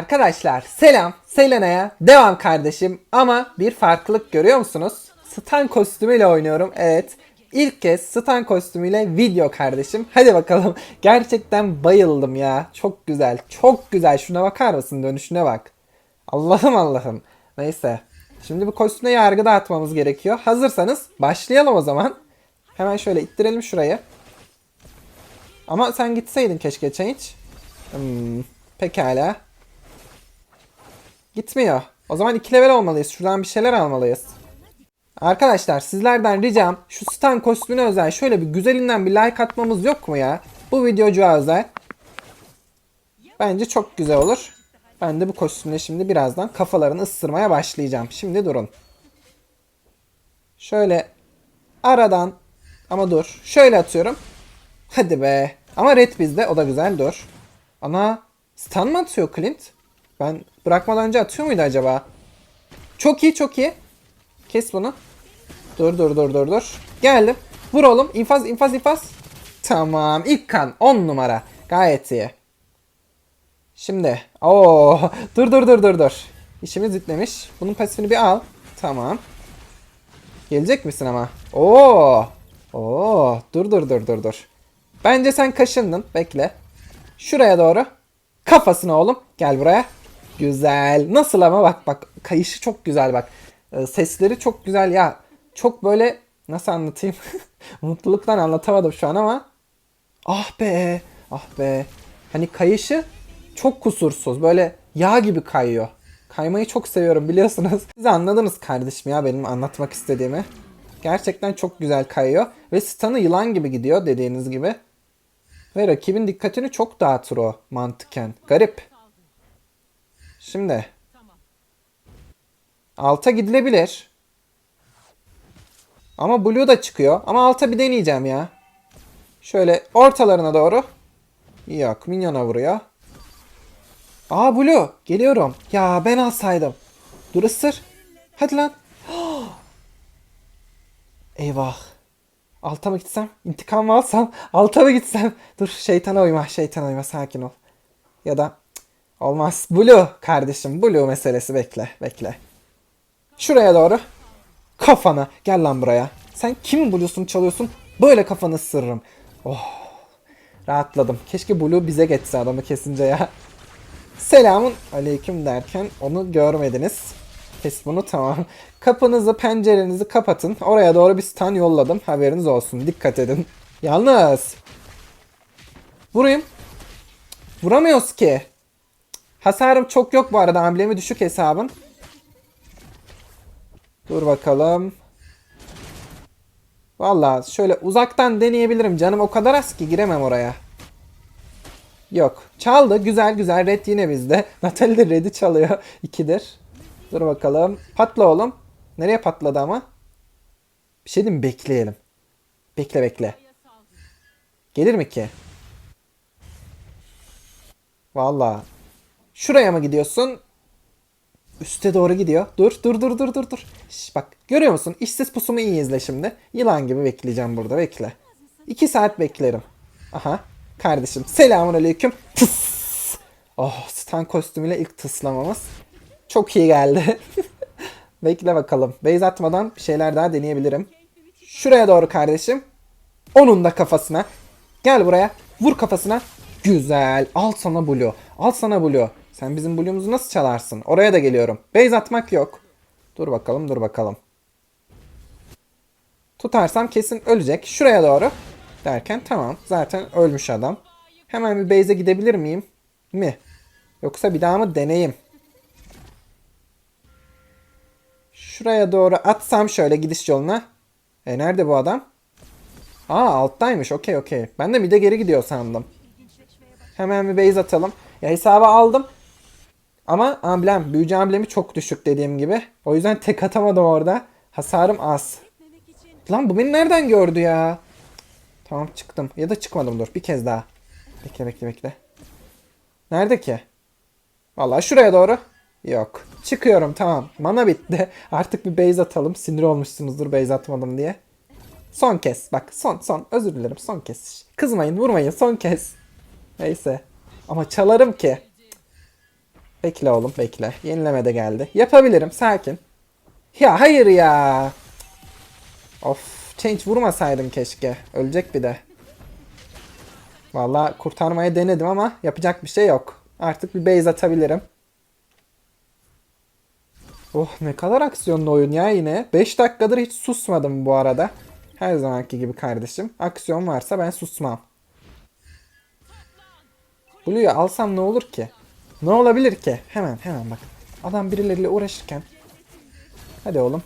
Arkadaşlar selam. Selena'ya devam kardeşim. Ama bir farklılık görüyor musunuz? Stan kostümüyle oynuyorum. Evet. İlk kez Stan kostümüyle video kardeşim. Hadi bakalım. Gerçekten bayıldım ya. Çok güzel. Çok güzel. Şuna bakar mısın? Dönüşüne bak. Allah'ım Allah'ım. Neyse. Şimdi bu kostüme yargı dağıtmamız gerekiyor. Hazırsanız başlayalım o zaman. Hemen şöyle ittirelim şurayı. Ama sen gitseydin keşke Change. Hmm, pekala. Gitmiyor. O zaman 2 level olmalıyız. Şuradan bir şeyler almalıyız. Arkadaşlar sizlerden ricam şu Stan kostümüne özel şöyle bir güzelinden bir like atmamız yok mu ya? Bu videocuğa özel. Bence çok güzel olur. Ben de bu kostümle şimdi birazdan kafalarını ısırmaya başlayacağım. Şimdi durun. Şöyle aradan ama dur. Şöyle atıyorum. Hadi be. Ama red bizde. O da güzel. Dur. Ana. Stun mı atıyor Clint? Ben bırakmadan önce atıyor muydu acaba? Çok iyi çok iyi. Kes bunu. Dur dur dur dur dur. Geldim. Vur oğlum. İnfaz infaz infaz. Tamam. İlk kan. 10 numara. Gayet iyi. Şimdi. Oo. Dur dur dur dur dur. İşimiz bitmemiş. Bunun pasifini bir al. Tamam. Gelecek misin ama? Oo. Oo. Dur dur dur dur dur. Bence sen kaşındın. Bekle. Şuraya doğru. Kafasına oğlum. Gel buraya. Güzel. Nasıl ama bak bak. Kayışı çok güzel bak. Ee, sesleri çok güzel ya. Çok böyle nasıl anlatayım? Mutluluktan anlatamadım şu an ama. Ah be. Ah be. Hani kayışı çok kusursuz. Böyle yağ gibi kayıyor. Kaymayı çok seviyorum biliyorsunuz. Siz anladınız kardeşim ya benim anlatmak istediğimi. Gerçekten çok güzel kayıyor. Ve stun'ı yılan gibi gidiyor dediğiniz gibi. Ve rakibin dikkatini çok dağıtır o mantıken. Garip. Şimdi. Alta gidilebilir. Ama Blue da çıkıyor. Ama alta bir deneyeceğim ya. Şöyle ortalarına doğru. Yok minyona vuruyor. Aa Blue geliyorum. Ya ben alsaydım. Dur ısır. Hadi lan. Eyvah. Alta mı gitsem? İntikam mı alsam? Alta mı gitsem? Dur şeytana uyma, şeytana uyma sakin ol. Ya da olmaz. Blue kardeşim, Blue meselesi bekle, bekle. Şuraya doğru. Kafana. Gel lan buraya. Sen kimin Blue'sunu çalıyorsun? Böyle kafanı ısırırım. Oh. Rahatladım. Keşke Blue bize geçse adamı kesince ya. Selamun aleyküm derken onu görmediniz. Kes bunu tamam. Kapınızı pencerenizi kapatın. Oraya doğru bir stun yolladım. Haberiniz olsun. Dikkat edin. Yalnız. Vurayım. Vuramıyoruz ki. Hasarım çok yok bu arada. Amblemi düşük hesabın. Dur bakalım. Valla şöyle uzaktan deneyebilirim. Canım o kadar az ki giremem oraya. Yok. Çaldı. Güzel güzel. Red yine bizde. Natalie de Red'i çalıyor. İkidir. Dur bakalım. Patla oğlum. Nereye patladı ama? Bir şey diyeyim? Bekleyelim. Bekle bekle. Gelir mi ki? Valla. Şuraya mı gidiyorsun? Üste doğru gidiyor. Dur dur dur dur dur dur. Bak görüyor musun? İşsiz pusumu iyi izle şimdi. Yılan gibi bekleyeceğim burada bekle. İki saat beklerim. Aha. Kardeşim selamun aleyküm. Tıs. Oh stan kostümüyle ilk tıslamamız. Çok iyi geldi. Bekle bakalım. Base atmadan bir şeyler daha deneyebilirim. Şuraya doğru kardeşim. Onun da kafasına. Gel buraya. Vur kafasına. Güzel. Al sana blue. Al sana blue. Sen bizim blue'umuzu nasıl çalarsın? Oraya da geliyorum. Base atmak yok. Dur bakalım dur bakalım. Tutarsam kesin ölecek. Şuraya doğru. Derken tamam. Zaten ölmüş adam. Hemen bir base'e gidebilir miyim? Mi? Yoksa bir daha mı deneyim? Şuraya doğru atsam şöyle gidiş yoluna. E nerede bu adam? Aa alttaymış. Okey okey. Ben de bir de geri gidiyor sandım. Hemen bir base atalım. Ya hesabı aldım. Ama amblem, büyücü amblemi çok düşük dediğim gibi. O yüzden tek atamadım orada. Hasarım az. Lan bu beni nereden gördü ya? Tamam çıktım. Ya da çıkmadım dur. Bir kez daha. Bekle bekle bekle. Nerede ki? Vallahi şuraya doğru. Yok. Çıkıyorum tamam. Mana bitti. Artık bir base atalım. Sinir olmuşsunuzdur base atmadım diye. Son kez. Bak son son. Özür dilerim son kez. Kızmayın vurmayın son kez. Neyse. Ama çalarım ki. Bekle oğlum bekle. Yenileme de geldi. Yapabilirim sakin. Ya hayır ya. Of change vurmasaydım keşke. Ölecek bir de. Vallahi kurtarmaya denedim ama yapacak bir şey yok. Artık bir base atabilirim. Oh ne kadar aksiyonlu oyun ya yine. 5 dakikadır hiç susmadım bu arada. Her zamanki gibi kardeşim. Aksiyon varsa ben susmam. Blue'yu alsam ne olur ki? Ne olabilir ki? Hemen hemen bak. Adam birileriyle uğraşırken. Hadi oğlum.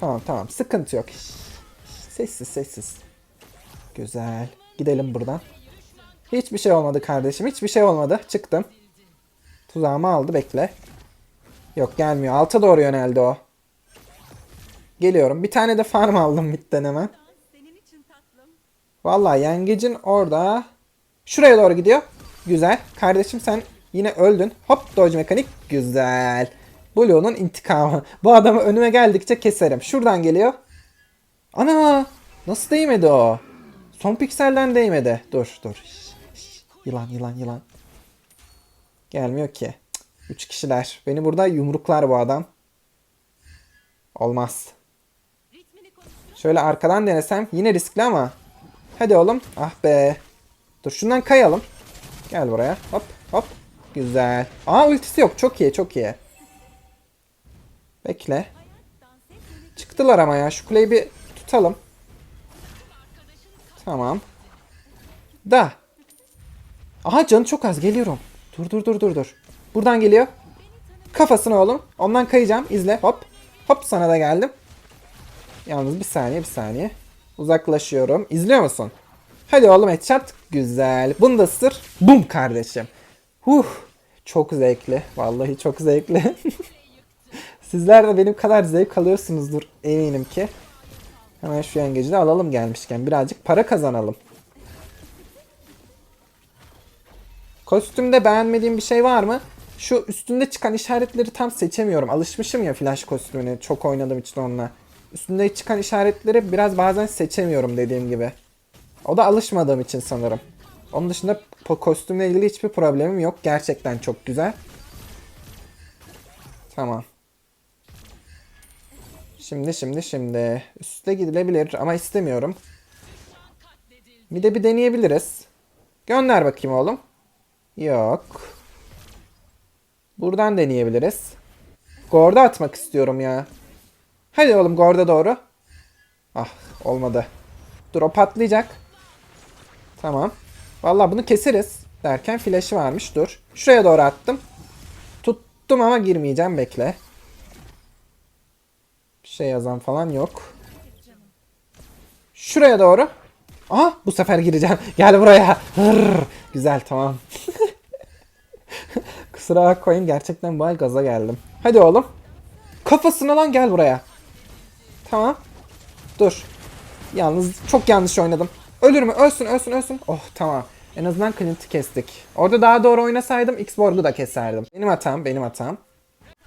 Tamam tamam sıkıntı yok. Sessiz sessiz. Güzel. Gidelim buradan. Hiçbir şey olmadı kardeşim. Hiçbir şey olmadı. Çıktım. Tuzağımı aldı bekle. Yok gelmiyor. Alta doğru yöneldi o. Geliyorum. Bir tane de farm aldım midden hemen. Vallahi yengecin orada. Şuraya doğru gidiyor. Güzel. Kardeşim sen yine öldün. Hop dodge mekanik. Güzel. Blue'nun intikamı. Bu adamı önüme geldikçe keserim. Şuradan geliyor. Ana! Nasıl değmedi o? Son pikselden değmedi. Dur dur. Şş, şş. Yılan yılan yılan. Gelmiyor ki. Üç kişiler. Beni burada yumruklar bu adam. Olmaz. Şöyle arkadan denesem yine riskli ama. Hadi oğlum. Ah be. Dur şundan kayalım. Gel buraya. Hop hop. Güzel. Aa ultisi yok. Çok iyi çok iyi. Bekle. Çıktılar ama ya. Şu kuleyi bir tutalım. Tamam. Da. Aha canı çok az. Geliyorum. Dur dur dur dur dur. Buradan geliyor. Kafasına oğlum. Ondan kayacağım. İzle. Hop. Hop sana da geldim. Yalnız bir saniye bir saniye. Uzaklaşıyorum. İzliyor musun? Hadi oğlum headshot. Güzel. Bunu da ısır. Bum kardeşim. Huh. Çok zevkli. Vallahi çok zevkli. Sizler de benim kadar zevk alıyorsunuzdur eminim ki. Hemen şu yengeci de alalım gelmişken. Birazcık para kazanalım. Kostümde beğenmediğim bir şey var mı? Şu üstünde çıkan işaretleri tam seçemiyorum. Alışmışım ya flash kostümüne. Çok oynadığım için onunla. Üstünde çıkan işaretleri biraz bazen seçemiyorum dediğim gibi. O da alışmadığım için sanırım. Onun dışında kostümle ilgili hiçbir problemim yok. Gerçekten çok güzel. Tamam. Şimdi şimdi şimdi. Üste gidilebilir ama istemiyorum. Bir de bir deneyebiliriz. Gönder bakayım oğlum. Yok. Buradan deneyebiliriz. Gord'a atmak istiyorum ya. Hadi oğlum Gord'a doğru. Ah olmadı. Dur o patlayacak. Tamam. Vallahi bunu keseriz. Derken flash'ı varmış. Dur. Şuraya doğru attım. Tuttum ama girmeyeceğim. Bekle. Bir şey yazan falan yok. Şuraya doğru. Aha bu sefer gireceğim. Gel buraya. Hırr. Güzel tamam. Kusura bakmayın gerçekten bu ay gaza geldim. Hadi oğlum. Kafasına lan gel buraya. Tamam. Dur. Yalnız çok yanlış oynadım. Ölür mü? Ölsün ölsün ölsün. Oh tamam. En azından Clint'i kestik. Orada daha doğru oynasaydım X-Borg'u da keserdim. Benim hatam benim hatam.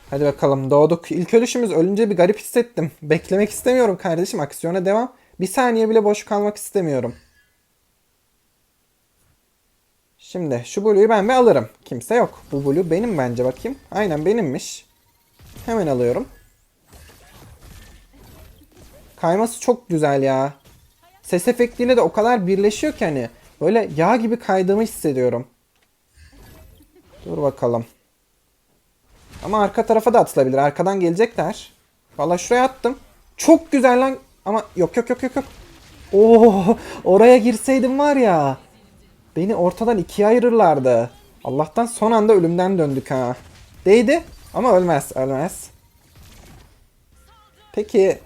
Hadi bakalım doğduk. İlk ölüşümüz ölünce bir garip hissettim. Beklemek istemiyorum kardeşim. Aksiyona devam. Bir saniye bile boş kalmak istemiyorum. Şimdi şu Blue'yu ben bir alırım. Kimse yok. Bu Blue benim bence bakayım. Aynen benimmiş. Hemen alıyorum. Kayması çok güzel ya. Ses efektiyle de o kadar birleşiyor ki hani. Böyle yağ gibi kaydığımı hissediyorum. Dur bakalım. Ama arka tarafa da atılabilir. Arkadan gelecekler. Valla şuraya attım. Çok güzel lan. Ama yok yok yok yok yok. Oo, oraya girseydim var ya. Beni ortadan ikiye ayırırlardı. Allah'tan son anda ölümden döndük ha. Değdi ama ölmez ölmez. Peki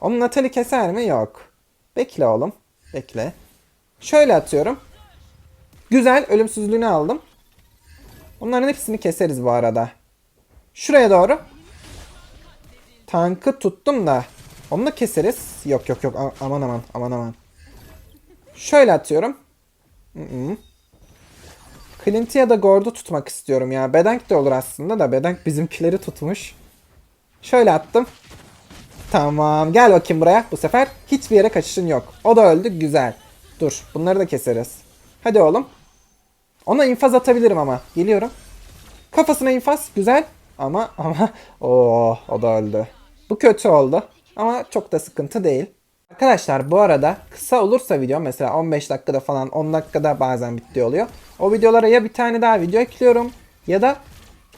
onun Natalie keser mi? Yok. Bekle oğlum. Bekle. Şöyle atıyorum. Güzel ölümsüzlüğünü aldım. Onların hepsini keseriz bu arada. Şuraya doğru. Tankı tuttum da. Onu da keseriz. Yok yok yok aman aman aman aman. Şöyle atıyorum. Hı-hı. Clint'i ya da Gord'u tutmak istiyorum ya. Bedank de olur aslında da Bedank bizimkileri tutmuş. Şöyle attım. Tamam gel bakayım buraya. Bu sefer hiçbir yere kaçışın yok. O da öldü güzel. Dur bunları da keseriz. Hadi oğlum. Ona infaz atabilirim ama. Geliyorum. Kafasına infaz. Güzel. Ama ama o o da öldü. Bu kötü oldu. Ama çok da sıkıntı değil. Arkadaşlar bu arada kısa olursa video mesela 15 dakikada falan 10 dakikada bazen bitti oluyor. O videolara ya bir tane daha video ekliyorum ya da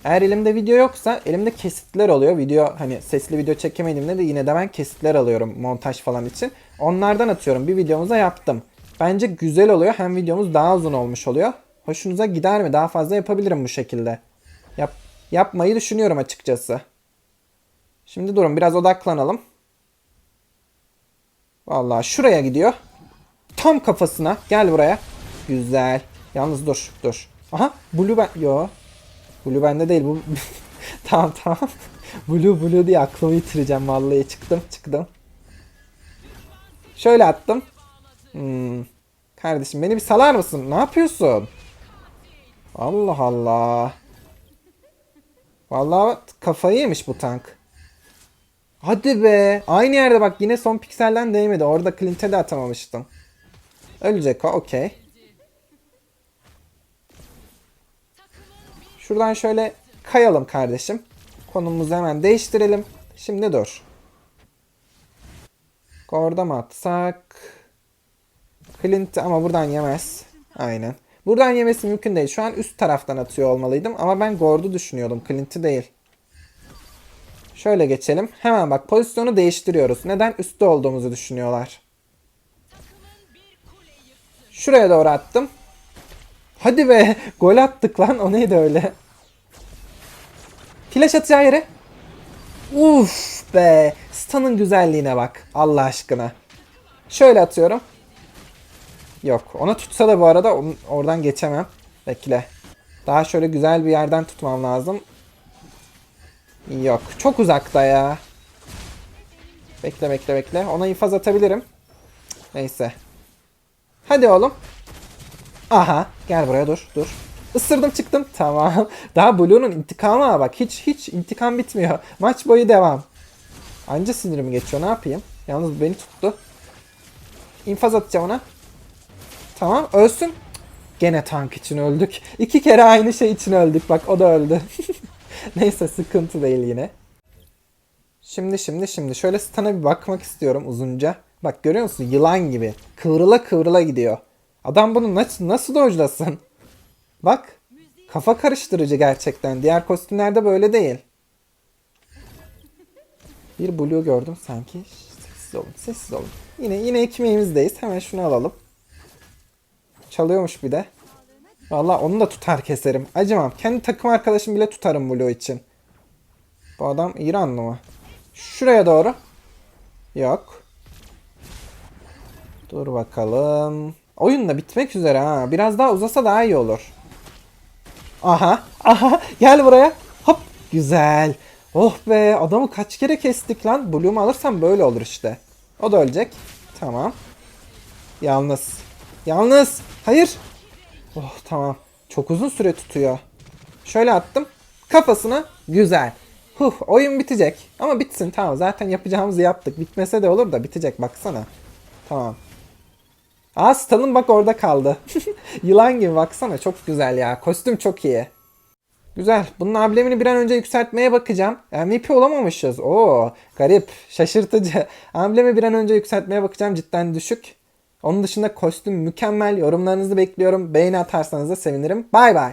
eğer elimde video yoksa elimde kesitler oluyor. Video hani sesli video çekemediğimde de yine de ben kesitler alıyorum montaj falan için. Onlardan atıyorum. Bir videomuza yaptım. Bence güzel oluyor. Hem videomuz daha uzun olmuş oluyor. Hoşunuza gider mi? Daha fazla yapabilirim bu şekilde. Yap, yapmayı düşünüyorum açıkçası. Şimdi durun biraz odaklanalım. Vallahi şuraya gidiyor. Tam kafasına. Gel buraya. Güzel. Yalnız dur dur. Aha Blue ben... Yo. Blue bende değil bu. tamam tamam. Blue Blue diye aklımı yitireceğim vallahi çıktım çıktım. Şöyle attım. Hmm. Kardeşim beni bir salar mısın? Ne yapıyorsun? Allah Allah. Vallahi kafayı yemiş bu tank. Hadi be. Aynı yerde bak yine son pikselden değmedi. Orada Clint'e de atamamıştım. Ölecek o okey. Şuradan şöyle kayalım kardeşim. Konumuzu hemen değiştirelim. Şimdi dur. Orada mı atsak? Clint ama buradan yemez. Aynen. Buradan yemesi mümkün değil. Şu an üst taraftan atıyor olmalıydım. Ama ben Gord'u düşünüyordum. Clint'i değil. Şöyle geçelim. Hemen bak pozisyonu değiştiriyoruz. Neden? Üstte olduğumuzu düşünüyorlar. Şuraya doğru attım. Hadi be. Gol attık lan. O neydi öyle? Flash atacağı yere. Uf be. Stun'ın güzelliğine bak. Allah aşkına. Şöyle atıyorum. Yok. Ona tutsa da bu arada oradan geçemem. Bekle. Daha şöyle güzel bir yerden tutmam lazım. Yok. Çok uzakta ya. Bekle bekle bekle. Ona infaz atabilirim. Neyse. Hadi oğlum. Aha. Gel buraya dur. Dur. Isırdım çıktım. Tamam. Daha Blue'nun intikamı bak. Hiç hiç intikam bitmiyor. Maç boyu devam. Anca sinirim geçiyor. Ne yapayım? Yalnız beni tuttu. İnfaz atacağım ona. Tamam. Ölsün. Gene tank için öldük. İki kere aynı şey için öldük. Bak o da öldü. Neyse sıkıntı değil yine. Şimdi şimdi şimdi şöyle stun'a bir bakmak istiyorum uzunca. Bak görüyor musun? Yılan gibi. Kıvrıla kıvrıla gidiyor. Adam bunu nasıl, nasıl dojlasın? Bak. Kafa karıştırıcı gerçekten. Diğer kostümlerde böyle değil. Bir blue gördüm sanki. Sessiz olun, sessiz olun. Yine yine ekmeğimizdeyiz. Hemen şunu alalım. Çalıyormuş bir de. Vallahi onu da tutar keserim. Acımam. Kendi takım arkadaşım bile tutarım Blue için. Bu adam İranlı mı? Şuraya doğru. Yok. Dur bakalım. Oyun da bitmek üzere ha. Biraz daha uzasa daha iyi olur. Aha. Aha. Gel buraya. Hop. Güzel. Oh be. Adamı kaç kere kestik lan. Bloom'u alırsam böyle olur işte. O da ölecek. Tamam. Yalnız. Yalnız. Hayır. Oh tamam. Çok uzun süre tutuyor. Şöyle attım. Kafasına. Güzel. Huh, oyun bitecek. Ama bitsin tamam. Zaten yapacağımızı yaptık. Bitmese de olur da bitecek baksana. Tamam. Aa Stan'ın bak orada kaldı. Yılan gibi baksana. Çok güzel ya. Kostüm çok iyi. Güzel. Bunun amblemini bir an önce yükseltmeye bakacağım. MVP olamamışız. Oo, garip. Şaşırtıcı. Amblemi bir an önce yükseltmeye bakacağım. Cidden düşük. Onun dışında kostüm mükemmel. Yorumlarınızı bekliyorum. Beğeni atarsanız da sevinirim. Bay bay.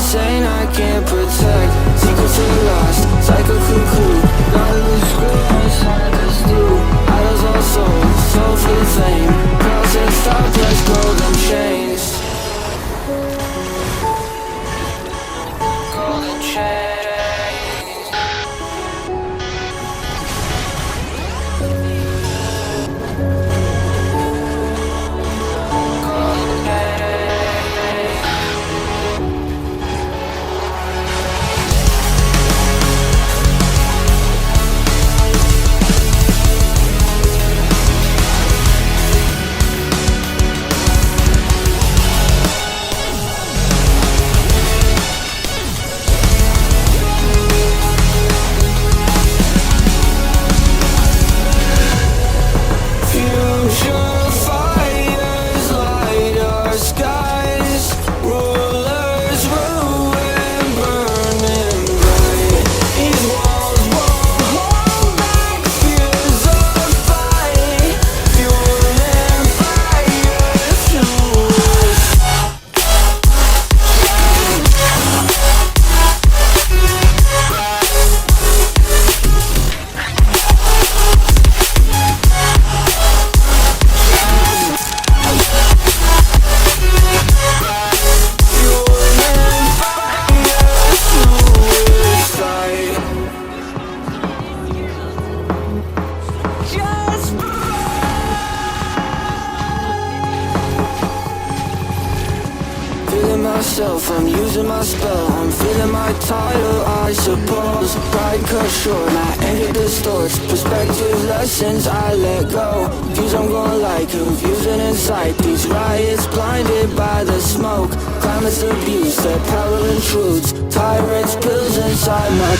insane, I can't protect. Secrets are lost, psycho cuckoo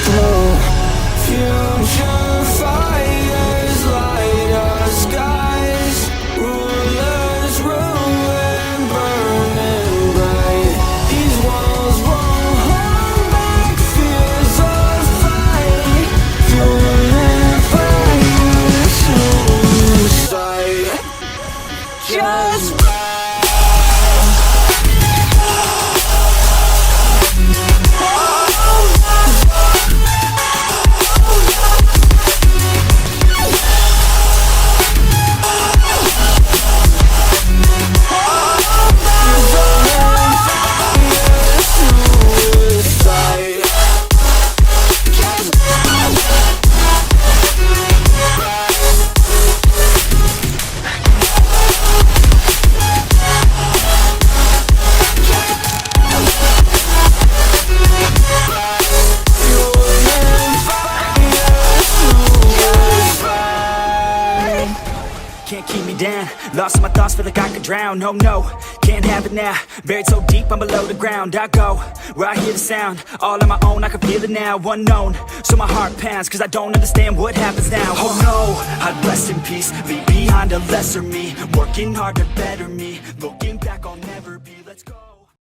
tomorrow. Drown. No, no, can't have it now. Buried so deep, I'm below the ground. I go where I hear the sound, all on my own. I can feel it now, unknown. So my heart pounds, cause I don't understand what happens now. Oh no, I'd rest in peace, leave behind a lesser me. Working hard to better me. Looking back, I'll never be.